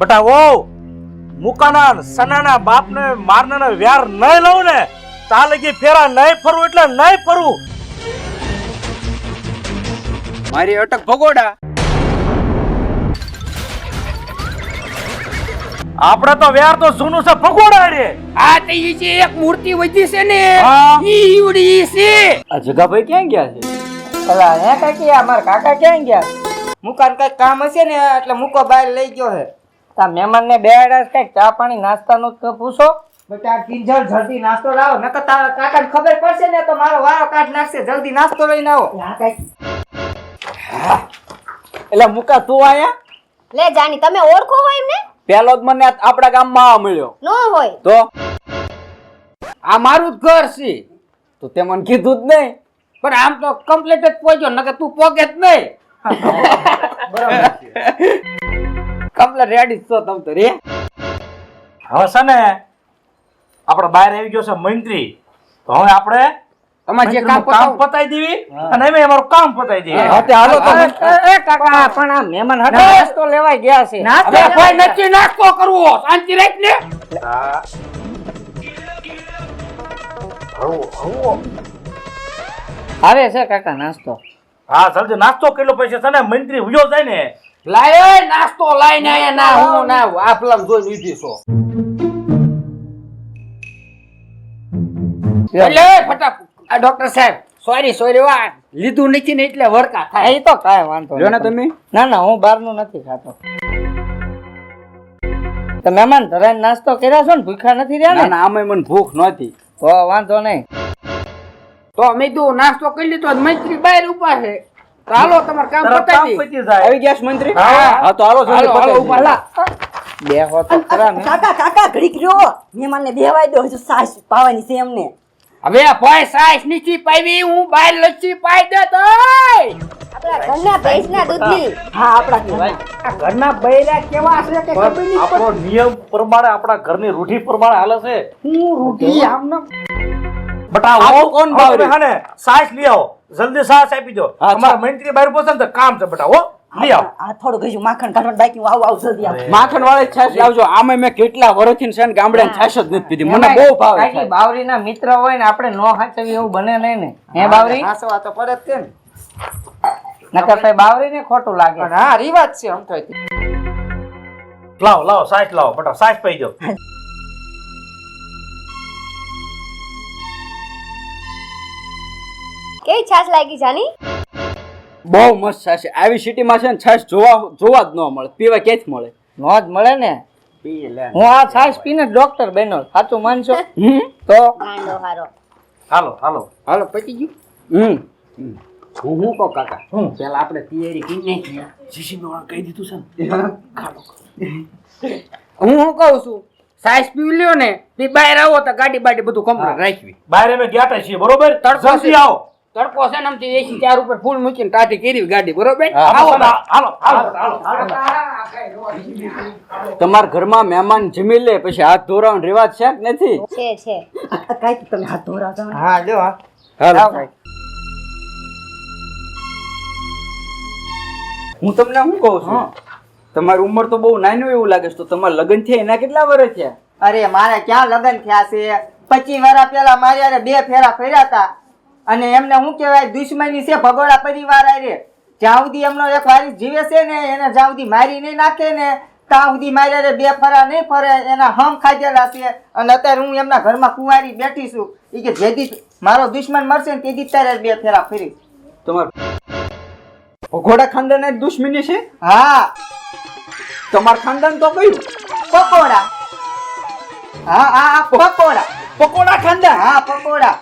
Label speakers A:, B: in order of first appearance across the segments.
A: બટા ઓ મુકાના સનાના બાપને મારનાના વ્યાર નહીં લઉં ને તા લગી ફેરા નહીં ફરવું એટલે નહીં ફરવું
B: મારી અટક ભગોડા.
A: આપણે તો વ્યાર તો જૂનું છે ભગોડા રે.
B: આ તે ઈ જે એક મૂર્તિ વધી છે ને ઈ ઈવડી છે.
C: આ જગાભાઈ ક્યાં ગયા છે?
D: અલા હે કાકી અમાર મારા કાકા ક્યાં ગયા? મુકાન કઈ કામ હશે ને એટલે મુકો બહાર લઈ ગયો હે. તા મહેમાન ને બેડા કંઈક ચા પાણી નાસ્તાનું તો પૂછો. બેટા કિંજલ જલ્દી નાસ્તો લાવો નકર તારા કાકાને ખબર પડશે ને તો મારો વારો કાઢ નાખશે. જલ્દી નાસ્તો લઈને આવો.
C: એટલે મુકા તું આયા?
E: લે જાની તમે ઓળખો હોય એમને?
C: પેલો જ મને આપણા ગામમાં આ મળ્યો.
E: નો હોય.
C: તો?
B: આ મારું જ ઘર છે.
C: તો તે મને કીધું જ નહીં.
B: પણ આમ તો કમ્પ્લીટ જ પહોંચ્યો નકર તું પોગે જ નહીં.
C: કમલા રેડી છો તમ તો રે.
A: હવે છે ને આપણે બહાર આવી ગયો છે મંત્રી. તો હવે આપણે
B: તમારે જે કામ
A: કામ પતાઈ દેવી અને એમે અમારું કામ પતાઈ દેવી.
C: હા તે હાલો તો
D: એ, કાકા પણ આ મહેમાન હતા નાસ્તો લેવાય ગયા છે.
B: હવે ભાઈ નથી નાસ્તો કરવો. શાંતિ રાખ ને.
D: આવે છે કાકા નાસ્તો.
A: હા જલ્દી નાસ્તો કેટલો પૈસા છે ને મંત્રી ઉજો જાય ને.
B: લાય નાસ્તો લાઈને આયા ના હું ના આપલામ જોઈ લીધી છો. એટલે ફટાફટ આ ડોક્ટર સાહેબ સોરી સોરી વા લીધું નથી ને એટલે વરકા થાય.
D: એ તો કાંઈ વાંધો
C: જો ને તમે?
D: ના ના હું બહારનું નથી ખાતો. તો મહેમાન ધરાઈને નાસ્તો કર્યા છો ને ભૂખ્યા નથી રહ્યા
C: ને?
D: ના
C: આમે મને ભૂખ નહોતી.
D: તો વાંધો નહીં.
B: તો અમે કીધું નાસ્તો કરી લીધો મૈત્રી બહાર ઊભા છે. તો હાલો તમારું કામ પતાવી
A: પતી જાય.
C: આવી ગયા મંત્રી?
A: હા.
C: હા. તો હાલો
B: હાલો, હાલો,
C: પતાવી
B: ઊભા
C: દઈએ.
D: તો ખરા ને.
F: કાકા કાકા ઘડીક રહ્યો. મહેમાનને બેહવાય દો હજુ સાસ પાવાની છે એમને.
B: હવે ભાઈ સાઈસ નીચી પાવી હું બહાર લચ્છી પાઈ દે તો
E: આપણા ઘરના ભેંસના દૂધની.
F: હા આપણા
B: આ ઘરના બૈરા કેવા છે કે ખબર નહીં
A: આપણો નિયમ પ્રમાણે આપણા ઘરની રૂઢી પ્રમાણે હાલે છે.
B: હું રૂઢી આમને
A: બટા
C: આપો કોણ ભાવરી?
A: ભાવરી સાસ લઈ આવો. જલ્દી સાસ આપી દો. અમારા મંત્રી બહાર પહોંચે ને તો કામ છે બટા હો. લઈ આવો
F: આ થોડું ગયું માખણ કાઢવાનું બાકી આવું આવું જલ્દી આવો.
C: માખણ વાળી છાશ લાવજો. આમે મેં કેટલા વર્ષથી છે ને ગામડે છાશ જ નથી પીધી. મને બહુ ભાવે
D: કાકી બાવરીના મિત્ર હોય ને આપણે નો હાચવી એવું બને નહીં ને. હે બાવરી?
F: હાસવા તો પડે છે ને.
D: નકર તો બાવરી ને ખોટું લાગે.
F: પણ હા રિવાજ છે આમ તો.
A: લાવો લાવો સાસ લાવો બટા સાસ પી દો.
E: કેવી છાશ લાગી જાની?
C: બહુ મસ્ત છાશ છે. આવી સિટીમાં છે ને છાશ જોવા જોવા જ ન મળે. પીવા ક્યાંથી મળે.
D: ન જ મળે ને? હું આ છાશ પીને ડોક્ટર બન્યો. સાચું માનશો? તો?
E: હાલો
A: હાલો હાલો.
B: હાલો પતી ગયું?
C: હમ.
B: હું હું કહું કાકા?
A: હું?
B: ચાલ આપણે તૈયારી કરી નાખીએ.
A: જીસી મેં કહી દીધું છે ને?
B: હું. શું કહું છું? સાઈસ પી લ્યો ને બહાર આવો તો ગાડી બાડી બધું કમ્પ્લીટ રાખવી.
A: બહાર અમે ગયા છીએ બરોબર? જલ્દી આવો.
B: તડકો છે ને એસી ચાર ઉપર ફૂલ મૂકીને ટાટી કરી ગાડી બરોબર?
C: હા,
B: આવો
A: હાલો હાલો હાલો હાલો
C: તમારા ઘરમાં મહેમાન જમી લે પછી હાથ ધોરાવાનો રિવાજ છે કે નથી?
E: છે છે.
F: કાંઈ તમે હાથ ધોરા
D: હા જો હા.
C: હું તમને શું કહું છું? તમારી ઉંમર તો બહુ નાની એવું લાગે છે તો તમારા લગ્ન થયા એના કેટલા વર્ષ થયા?
D: અરે મારે ક્યાં લગ્ન થયા છે? પચીસ વર્ષ પેલા મારે હારે બે ફેરા ફર્યા હતા. અને એમને શું કહેવાય દુશ્મની છે ભગોડા પરિવાર આરે જ્યાં સુધી એમનો એક વારી જીવે છે ને એને જ્યાં સુધી મારી નહીં નાખે ને ત્યાં સુધી મારે રે બે ફરા નહીં ફરે એના હમ ખાધેલા છે. અને અત્યારે હું એમના ઘરમાં કુંવારી બેઠી છું. એ કે જેથી મારો દુશ્મન મરશે ને તેથી તારે બે ફેરા ફરી.
C: તમાર ઘોડા ખાનદાન દુશ્મની છે?
D: હા.
C: તમાર ખાનદાન તો કયું?
D: પકોડા. હા હા હા પકોડા.
C: પકોડા ખાનદાન?
D: હા પકોડા.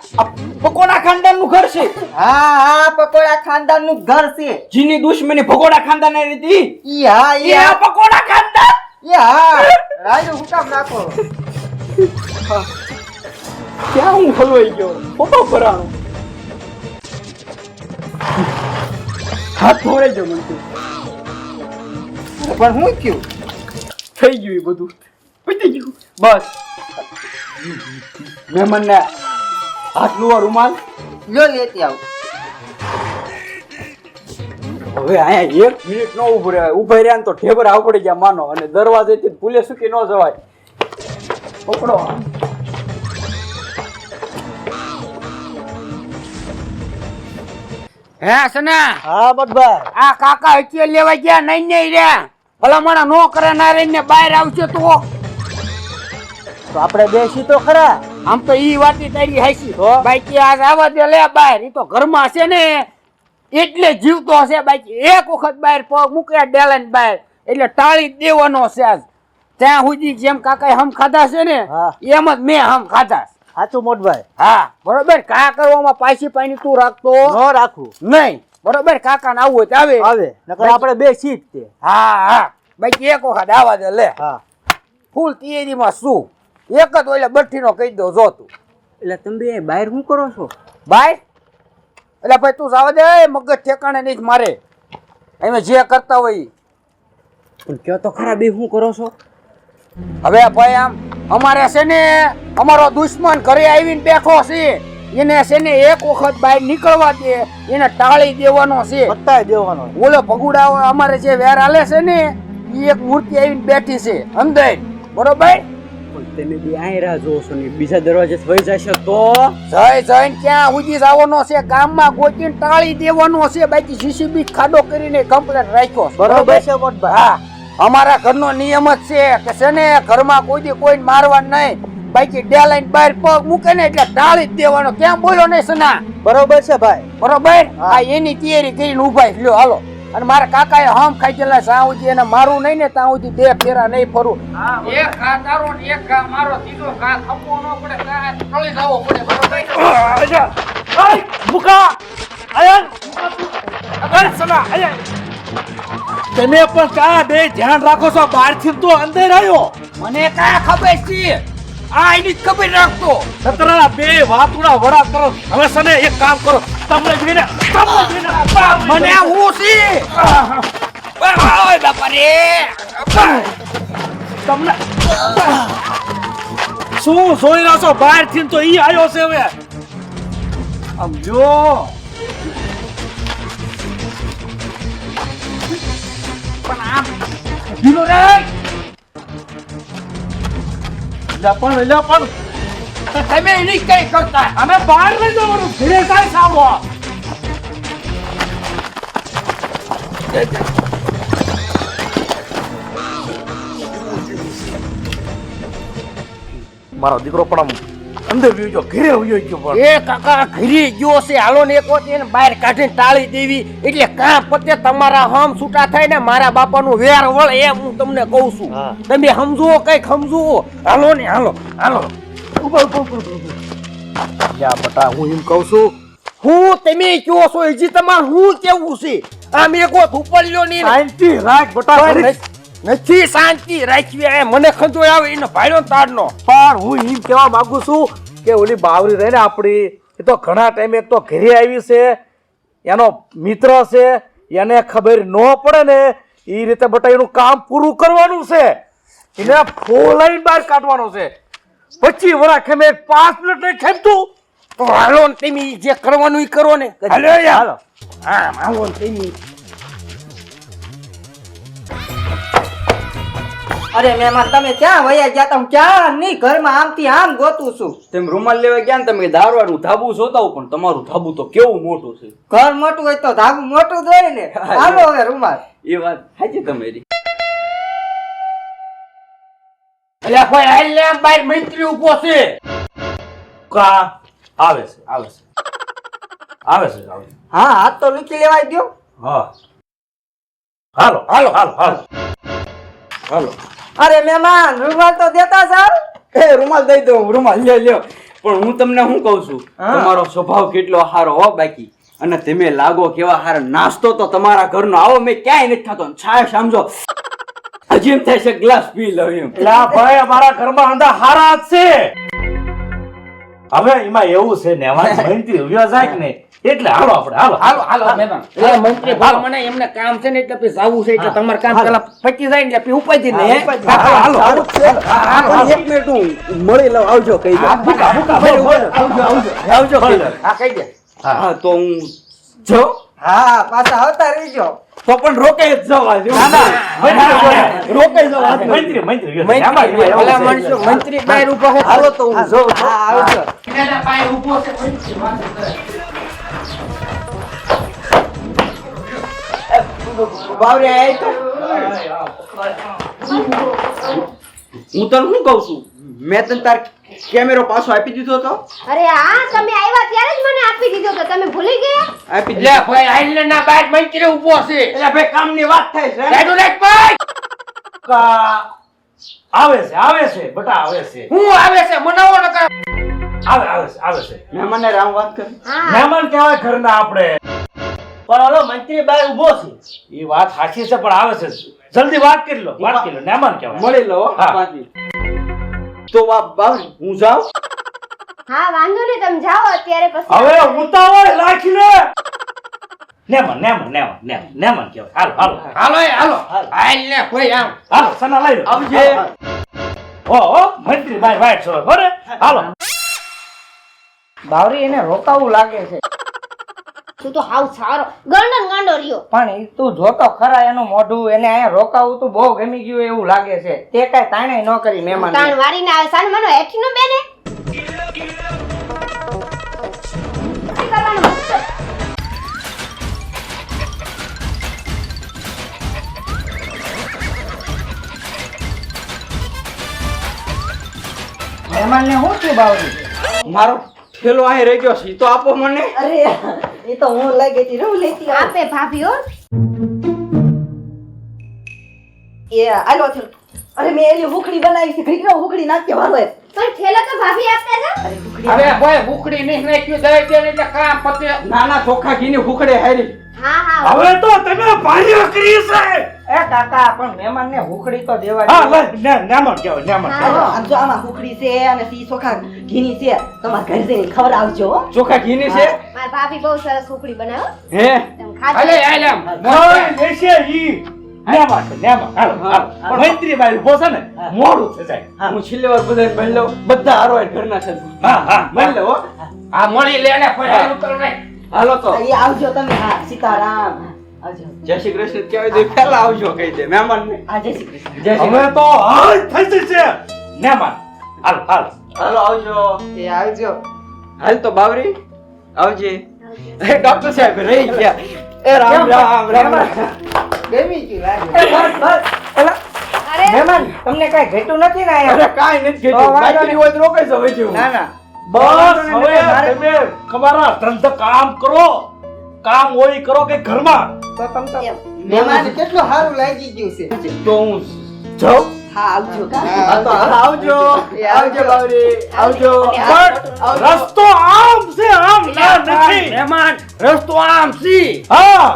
C: પકોડા ખાનદાનનું ઘર છે?
D: હા હા પકોડા ખાનદાનનું ઘર છે.
C: જીની દુશ્મની પકોડા ખાનદાન હતી?
D: ઈ હા ઈ
C: એ
D: હા
C: પકોડા ખાનદાન?
D: ઈ હા. રાજુ હું કામ નાખો.
C: ક્યાં હું ખલવાઈ ગયો? ફોટો ભરાણો હાથ ધોરે જો મને
D: પણ હું થયું?
C: થઈ ગયું એ બધું. પતી ગયું. બસ. મહેમાનને હાથ આ રૂમાલ.
D: લો લેતી આવું.
C: હવે અહીંયા એક મિનિટ નો ઉભું રહેવાય. ઊભા રહ્યા ને તો ઠેબર આવ પડી ગયા માનો. અને દરવાજેથી ભૂલે સુકી ન જવાય. પકડો.
B: હે સના?
A: હા બટભાઈ.
B: આ કાકા હચીએ લેવા ગયા નહીં નહીં રહ્યા. ભલા માણા નો કરે ના રહીને બહાર આવશે તો.
A: તો આપણે બેસી તો ખરા.
B: આમ તો ઈ વાતી તારી હાસી બાકી આ આવા દે લે બહાર ઈ તો ઘરમાં છે ને. એટલે જીવતો હશે બાકી. એક વખત બહાર પગ મૂકે ડેલાને બહાર. એટલે ટાળી દેવાનો છે આજ. ત્યાં સુધી જેમ કાકા હમ ખાધા છે ને. એમ જ મેં હમ ખાધા
A: સાચું મોટભાઈ.
B: હા બરોબર? કા કરવામાં પાછી પાણી તું રાખતો?
A: ન રાખું.
B: નહીં. બરોબર? કાકા ને આવવું હોય આવે.
A: આવે. નકર આપણે બે સીટ તે
B: હા હા. બાકી એક વખત આવા દે લે.
A: હા.
B: ફૂલ તિયરીમાં શું? એક જ ઓલે બઠ્ઠીનો કહી દો જો તું.
C: એટલે તમે બહાર શું કરો છો?
B: બાય એટલે ભાઈ તું જાવ દે મગજ ઠેકાણે નહીં જ મારે. એમે જે કરતા હોય.
C: પણ કયો તો ખરા બે શું કરો છો?
B: હવે ભાઈ આમ અમારે છે ને અમારો દુશ્મન ઘરે આવીને બેઠો છે. એને છે ને એક વખત બહાર નીકળવા દે એને ટાળી દેવાનો છે.
A: બતાવી દેવાનો.
B: ઓલો ભગુડા અમારે જે વેર હાલે છે ને એ એક મૂર્તિ આવીને બેઠી છે અંદર બરોબર?
C: તમે બી આય રાહ જોશો ને બીજા દરવાજે થઈ જશે તો?
B: જય જૈન ક્યાં ઉજી જવાનો છે? ગામમાં ગોચીને ટાળી દેવાનો છે બાકી સીસીબી ખાડો કરીને કમ્પ્લેટ રાખ્યો
A: બરોબર. છે મોટભાઈ?
B: હા. અમારા ઘરનો નિયમ જ છે કે છે ને ઘરમાં કોઈ દી કોઈને મારવા નહીં. બાકી ડેલાઈન બહાર પગ મૂકે ને એટલે ટાળી જ દેવાનો. કેમ બોલો નહીં સના?
A: બરોબર છે ભાઈ.
B: બરોબર? આ એની તૈયારી કરીને ઊભા. લ્યો હાલો. અને મારા કાકાએ હમ ખાઈ ગયેલા જ્યાં સુધી એને મારું નહીં ને ત્યાં સુધી બે ફેરા નહીં ફરું. એક ઘા તારો ને એક ઘા મારો સીધો ઘા ખપવો ન પડે ઘા ટળી જવો પડે બરોબર?
A: મુકા આયન અરે સના આયન તમે પણ કા બે ધ્યાન રાખો છો બહારથી તો અંદર આવ્યો.
B: મને કા ખબર છે. આ એની ખબર રાખતો.
A: સતરા બે વાતુડા વડા કરો હવે સને એક કામ કરો. તમને જોઈને તમને જોઈને
B: મને હું છે? ઓય બાપા રે
A: તમને શું જોઈ રહ્યો છો? બહારથી તો ઈ આવ્યો છે હવે. આમ જો.
B: પણ આમ. ઢીલો રે.
A: પણ લે પણ
B: તમે એની કઈ કરતા?
A: અમે બહાર લઈ જવાનું ધીરે કાંઈ સાંભળો મારો દીકરો પણ આમ અંદર વયો ગયો ઘરે વયો ગયો પણ.
B: એ કાકા ઘરે ગયો છે. હાલો ને એક વખત એને બહાર કાઢીને તાળી દેવી. એટલે કાં પતે તમારા હમ છૂટા થાય ને મારા બાપાનું વેર વળ એ હું તમને કહું છું. તમે સમજો કંઈક સમજો. હાલો ને હાલો હાલો.
A: ઊભા ઊભા ઊભા બટા હું એમ કહું છું.
B: હું તમે કયો છો? હજી તમારે હું કેવું છે? આમ એક વખત ઉપર લ્યો ની.
A: શાંતિ રાખ બટા
B: નથી- શાંતિ રાખવી એ મને ખંજો આવે એનો ભાઈનો તાડનો
A: પણ હું એમ કહેવા માંગુ છું કે ઓલી બાવરી રહે ને આપણી એ તો ઘણા ટાઈમે એક તો ઘરે આવી છે એનો મિત્ર છે એને ખબર ન પડે ને એ રીતે બટા એનું કામ પૂરું કરવાનું છે. એને ફોલાઈન બહાર કાઢવાનો છે. પછી વરા ખેમે પાંચ મિનિટ નહીં ખેમતું
B: તો હાલો ને તમે જે કરવાનું એ કરો ને.
A: હાલો.
B: હાલો. હા હાલો ને તમે.
D: અરે મહેમાન તમે ક્યાં વયા ગયા? તા ક્યાં નહીં ઘરમાં આમથી આમ ગોતું છું?
C: તેમ રૂમાલ લેવા ગયા ને તમે દારવાળું ધાબુ જોતા હો પણ તમારું ધાબુ તો કેવું મોટું છે?
D: ઘર મોટું હોય તો ધાબુ મોટું જ હોય ને. હાલો હવે રૂમાલ.
C: એ વાત સાચી તમારી.
B: એટલે કોઈ હાલ ને આમ ઊભો છે.
A: કા? આવે છે આવે છે. આવે છે આવે
D: હા હાથ તો લૂકી લેવાય દો
A: હા. હાલો હાલો હાલો હાલો. હાલો.
D: અરે મહેમાન રૂમાલ તો દેતા સર
C: એ રૂમાલ દઈ દઉં રૂમાલ લ્યો લ્યો. પણ હું તમને શું કહું છું? તમારો સ્વભાવ કેટલો સારો હો બાકી. અને તમે લાગો કેવા હાર નાસ્તો તો તમારા ઘરનો. આવો મેં ક્યાંય નથી થતો છાય સમજો હજી એમ થાય છે ગ્લાસ પી લઉં એમ.
A: લા ભાઈ અમારા ઘરમાં અંધા હારા છે. હવે એમાં એવું છે ને અમારે મહેનતી વ્યો જાય કે નહીં? એટલે હાલો આપણે હાલો.
B: હાલો હાલો મહેમાન મંત્રી ભાઈ મને એમને કામ છે ને એટલે પછી જાવું છે એટલે તમારે કામ પેલા પચી જાય ને એટલે ઉપાય નહીં
A: હાલો, હાલો, હાલો.
C: એક મિનિટ હું મળી લઉં આવજો કહી દે.
A: આવજો, આવજો.
B: આવજો
A: ભલે.
B: હા કહી દે.
C: હા. તો હું જો?
D: હા પાછા આવતા રહીજો.
C: તો પણ રોકાઈ જ જવા જો રોકાઈ જવા.
A: મંત્રી મંત્રી
B: મંત્રી બહાર ઊભો છે.
C: હાલો તો હું જોઉં
D: હા આવજો.
B: પાસે ઊભો છે મંત્રી.
C: આય તો? હું તને શું કહું છું? મેં તને તાર કેમેરો પાછો આપી દીધો તો.
E: અરે હા તમે આવ્યા ત્યારે જ મને આપી દીધો તો તમે ભૂલી ગયા?
C: આપી
B: લે ભાઈ આઈલે ના બાર મંત્રી ઊભો છે.
C: એટલે ભાઈ કામની વાત થાય છે
B: રાઈડો રાઈટ ભાઈ.
A: આવે છે આવે છે બટા આવે છે.
B: હું આવે છે મનાવો ન કર
A: આવે આવે છે આવે છે.
C: મહેમાનને રામ વાત કરી.
A: મહેમાન કહેવાય ઘરના આપણે. પણ ઓલો મંત્રી બાય ઊભો છે. એ વાત સાચી છે પણ આવે છે. જલ્દી વાત કરી લો વાત કરી લો મહેમાન કહેવાય.
C: મળી લો. તો બાપ હું જાઉં?
E: હા વાંધો નહીં તમે જાઓ અત્યારે પછી
A: હવે ઉતાવળ રાખી લે નેમન નેમન નેમન નેમન નેમન કહેવાય. હાલો હાલો.
B: હાલો એ હાલો. હાલ. ને કોઈ આમ.
A: હાલો સના લઈ લો.
C: આવજે.
A: ઓ ઓ મંત્રી બાય વાઈટ છો બરે હાલો.
D: બાવરી એને રોકાવું લાગે છે.
E: તું તો હાવ સારો. ગંડન ગાંડો રહ્યો.
D: પણ એ તું જોતો ખરા એનું મોઢું એને અહીંયા રોકાવું તું બહુ ગમી ગયું એવું લાગે છે. તે કઈ તાણે ન કરી મહેમાન
E: તાણ વારીને આવે. સાન મનો હેઠી નો બેને. શું
D: મહેમાન ને હું થયું બાવરી?
C: મારો થેલો અહીં રહી ગયો છે. તો આપો મને.
F: અરે એ તો હું લાગે તી રહું લેતી.
E: આપે ભાભી હો.
F: એ આલો છે અરે મેં એલી હુકડી બનાવી છે. ઘડીક હુકડી નાખી વાળો એ.
E: પણ થેલો તો ભાભી આપતા છે?
F: અરે
B: હવે ભાઈ ભૂખડી નહીં નાખ્યું દઈ દે એટલે કા પતે.
C: નાના ચોખા ઘીની હુકડે હારી.
E: હા હા.
A: હવે તો તમે પાણી કરી છે.
D: એ કાકા પણ મહેમાન ને હુકડી તો દેવા
A: હા
F: આમ જો આમાં હુકડી છે અને સી ચોખા ઘીની છે તમારા ઘરે જઈને ખબર આવજો
C: ચોખા ઘીની છે?
E: મારા ભાભી બહુ સરસ ઉકળી બનાવો.
C: હે?
E: તમે ખાજો
B: હાલે હાલ આમ.
A: કોઈ દેશે ઈ. નેમન છે નેમન હાલો હાલો. મંત્રી બાય ઊભો ને મોડું થઈ જાય.
C: હું. છેલ્લી વાર મળી બધા હારો ઘરના છે.
A: હા હા
B: આ મળી લે ને પછી હાલ
C: તો.
F: એ આવજો તમે હા સીતારામ.
C: જય શ્રી કૃષ્ણ કહેવાય તો પહેલા આવજો કહી દે મહેમાન ને
F: હા જય શ્રી કૃષ્ણ.
C: જય શ્રી
A: અમે તો હાલ થઈ જશે. મહેમાન હાલ હાલ.
C: હાલો આવજો.
D: એ આવજો.
C: હાલ તો બાવરી આવજે. એ ડોક્ટર સાહેબ રહી ગયા. એ રામ રામ રામ.
D: ગમી ગયું લાગે. બસ બસ.
E: અરે.
D: મહેમાન તમને કઈ ઘટ્યું નથી ને
C: અરે
D: અહીંયા
C: નથી
D: ઘટ્યું.
C: બાકી હોય તો રોકાઈ જાવ છે
D: ના ના.
A: બસ હવે તમે તમારા ધંધા કામ કરો. કામ હોય કરો કે ઘરમાં.
D: તો તમ તો મહેમાન કેટલું સારું લાગી ગયું છે.
C: તો હું જાઉં
F: હા આવજો.
C: તો આવજો. આવજો. બાવરી. આવજો.
A: પણ રસ્તો આમ છે આમ ના નથી.
B: મહેમાન રસ્તો આમ સી
A: હા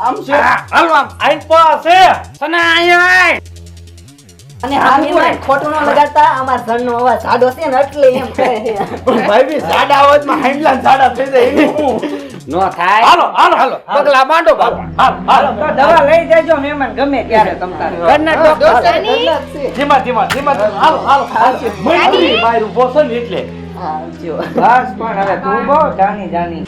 C: આમ છે.
B: હાલો આમ
A: આઈન પાસે
B: સના આય.
F: અને હા ખોટું ન લગાડતા. અમાર ઘરનો અવાજ જાડો છે ને એટલે એમ છે.
C: ભાઈ બી સાડા અવાજમાં હાંડલા જાડા થઈ જાય એને હું.
B: નો થાય.
A: હાલો હાલો
B: હાલો. પગલા માંડો બાપા.
A: હાલો હાલો
D: તો દવા લઈ જજો મહેમાન ગમે ત્યારે તમતા
B: ઘરના ડોક્ટર
A: ધીમા ધીમા ધીમા. ધીમા. હાલો હાલો. મંત્રી બહાર ઊભો એટલે.
F: હા આવજો
D: બસ પણ હવે તું બહુ જાની જાની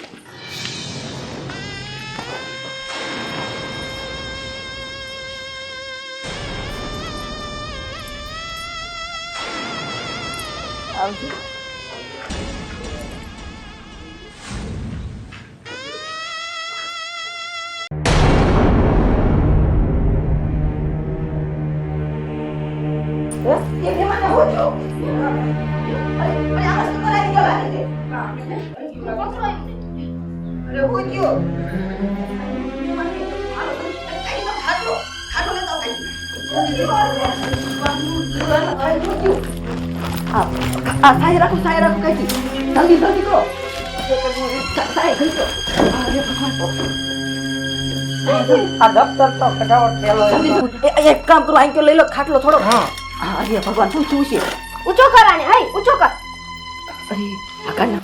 F: આવજો. કઈ. આ સાય રાખો સાય રાખો કઈ જલ્દી જલ્દી કરો સા- સાય ખીચો અરે ભગવાન
D: આ દફતર તો ફટાફટ પેલો
F: એક કામ કરો આંક્યો લઈ લો ખાટલો થોડો હા અરે ભગવાન શું થયું છે
E: ઊંચો કરાને હાય ઊંચો કર
F: અરે આ કાન ના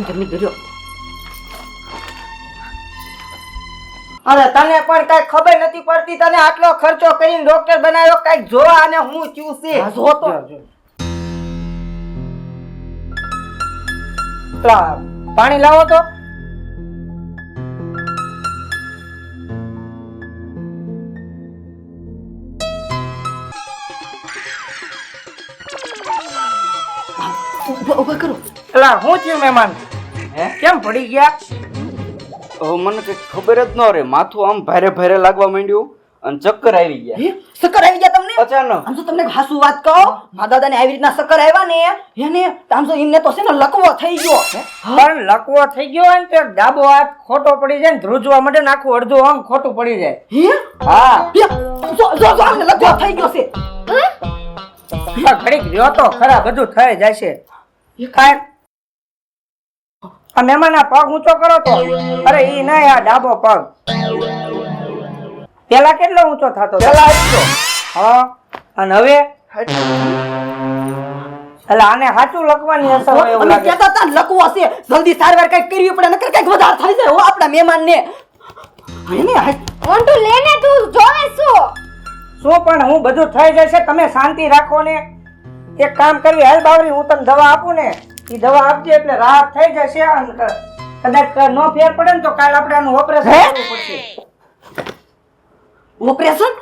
F: કાન આંક્યો મી
D: અરે તને પણ કઈ ખબર નથી પડતી તને આટલો ખર્ચો કરીને ડોક્ટર બનાવ્યો કંઈક જો અને હું થયું છે?
F: જો તો.
G: પાણી લાવો તો.
F: ઊભા કરો.
G: એલા હું થયું મહેમાન?
C: હે?
G: કેમ પડી ગયા?
C: મને કઈ ખબર જ ન રે માથું આમ ભારે ભારે લાગવા માંડ્યું અને ચક્કર આવી ગયા.
F: ચક્કર આવી ગયા તમને?
C: અચાનક.
F: આમ તો તમને હાસુ વાત કહો. મારા દાદાને આવી રીતના ચક્કર આવ્યા ને? એને આમ તો એમને તો છે ને લકવો થઈ ગયો.
G: પણ લકવો થઈ ગયો ને તો ડાબો હાથ ખોટો પડી જાય ને ધ્રુજવા માટે નાખું અડધો અડધું અંગ ખોટું પડી જાય.
F: હે?
G: હા.
F: જો જો જો આમને લકવો થઈ ગયો છે.
G: આ ઘડીક રહ્યો તો ખરા બધું થઈ જશે. કાંઈ આ મહેમાન પગ ઊંચો કરો તો. અરે ઈ નહીં આ ડાબો પગ. પેલા કેટલો ઊંચો થતો પેલા હા? અને હવે? એટલે આને સાચું લખવાની અસર હોય એવું લાગે.
F: કેતા તા લખવું હશે જલ્દી સારવાર કંઈક કરવી પડે નકર કંઈક વધારે થઈ જાય હો આપણા મહેમાન ને એને
E: મોન્ટુ લેને તું જોવે શું?
G: શું પણ હું બધું થઈ જશે તમે શાંતિ રાખો ને. એક કામ કરવી હાલ બાવરી હું તને દવા આપું ને. એ દવા આપજે એટલે રાહત થઈ જશે અને કદાચ નો ફેર પડે ને તો કાલ આપણે આનું ઓપરેશન કરવું પડશે.
F: ઓપરેશન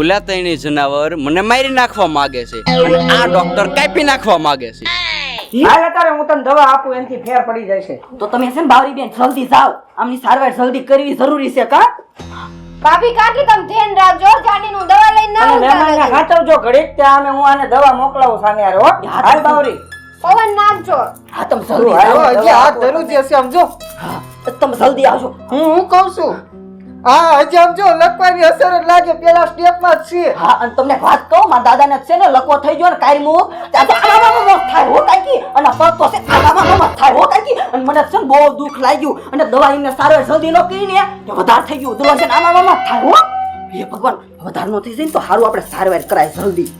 C: ઉલા તૈણી જનાવર મને મારી નાખવા માંગે છે અને આ ડોક્ટર કાપી નાખવા માંગે છે.
G: હાલ અત્યારે હું તને દવા આપું એનાથી ફેર પડી જશે.
F: તો તમે છે ને બાવરી બેન જલ્દી જાઓ. આમની સારવાર જલ્દી કરવી જરૂરી છે કા?
E: ભાભી કાકી તમે ધ્યાન રાખજો. જાનીનું દવા લઈને ના
G: અને મહેમાનને હાચવજો ઘડીક ત્યાં અમે હું આને દવા મોકલાવું સામે યાર હો. હાલ બાવરી
E: પવન નાખજો
F: હા તમે જલ્દી આવો.
G: હજી હાથ
D: ધરું છે સમજો
F: હા, તમે જલ્દી આવજો.
D: હું હું કહું છું? હા હજી આમ જો લખવાની અસર જ લાગે પેલા સ્ટેપમાં જ છે
F: હા અને તમને વાત કહું મારા દાદાને છે ને લખવો થઈ ગયો ને આમ થાય હો કાકી. અને પગ તો છે આમ થાય હો કાકી. અને મને છે ને બહુ દુઃખ લાગ્યું. અને દવા એમને સારવાર જલ્દી ન કહીને વધારે થઈ ગયું. દવા છે આમાં થાય હો. એ ભગવાન વધારે નો થઈ જાય ને તો સારું આપણે સારવાર કરાય જલ્દી.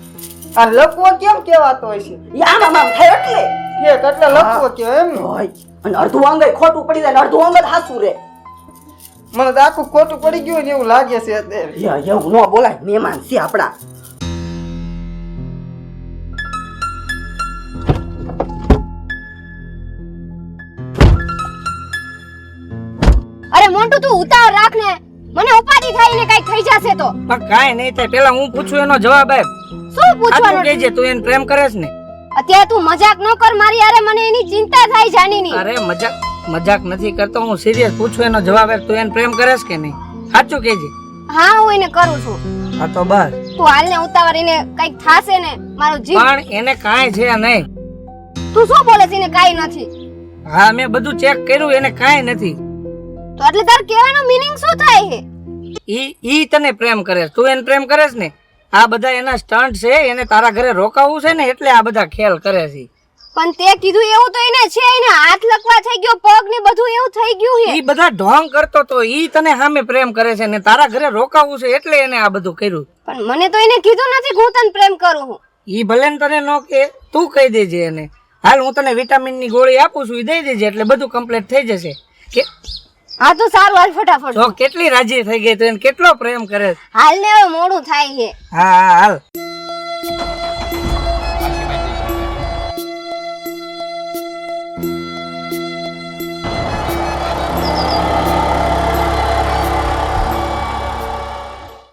D: આ લખવો કેમ કહેવાતો હોય છે?
F: આમ આમ આમ થાય એટલે.
D: એક એટલે લખવો કે એમ ને?
F: હોય અને અડધું અંગ ખોટું પડી જાય ને અડધું અંગ જ હાસું રે
D: મને તો આખું ખોટું પડી ગયું ને એવું લાગે છે અત્યારે.
F: યા એવું ન બોલાય મહેમાન છે આપણા.
E: અરે મોન્ટુ તું ઉતાર રાખ ને મને ઉપાધિ થાય ને કઈ થઈ જશે તો.
G: પણ કાંઈ નહીં થાય. પેલા હું પૂછું એનો જવાબ આપ.
E: શું પૂછવાનું
G: કહેજે તું એને પ્રેમ કરે છે ને?
E: અત્યારે તું મજાક ન કર મારી યાર મને એની ચિંતા થાય જાનીની.
G: અરે મજાક મજાક નથી કરતો હું સિરિયસ પૂછું એનો જવાબ આપ તું એને પ્રેમ કરે છે કે નહીં? સાચું કહેજે
E: હા હું એને કરું છું.
G: હા તો બસ.
E: તું હાલ ને ઉતાવળ એને કંઈક થાશે ને મારો જીવ
G: પણ એને કાંઈ છે નહીં.
E: તું શું બોલે છે એને કાંઈ નથી?
G: હા મેં બધું ચેક કર્યું એને કાંઈ નથી.
E: તો એટલે તાર કહેવાનો મીનિંગ શું થાય છે?
G: ઈ ઈ તને પ્રેમ કરે છે. તું એને પ્રેમ કરે છે ને? આ બધા એના સ્ટન્ટ છે એને તારા ઘરે રોકાવવું છે ને એટલે આ બધા ખેલ કરે છે.
E: પણ તે કીધું એવું તો એને છે એને હાથ લકવા થઈ ગયો પગ ને બધું એવું થઈ ગયું છે.
G: ઈ બધા ઢોંગ કરતો તો ઈ તને સામે પ્રેમ કરે છે ને તારા ઘરે રોકાવવું છે એટલે એને આ બધું કર્યું.
E: પણ મને તો એને કીધું નથી હું તને પ્રેમ કરું હું
G: ઈ ભલે ને તને નો કે તું કહી દેજે એને. હાલ હું તને વિટામિનની ગોળી આપું છું ઈ દઈ દેજે એટલે બધું કમ્પ્લીટ થઈ જશે. કે
E: હા તો સારું હાલ ફટાફટ.
G: જો કેટલી રાજી થઈ ગઈ તું? એને કેટલો પ્રેમ કરે?
E: હાલ ને હવે મોડું થાય છે.
G: હા હા હાલ.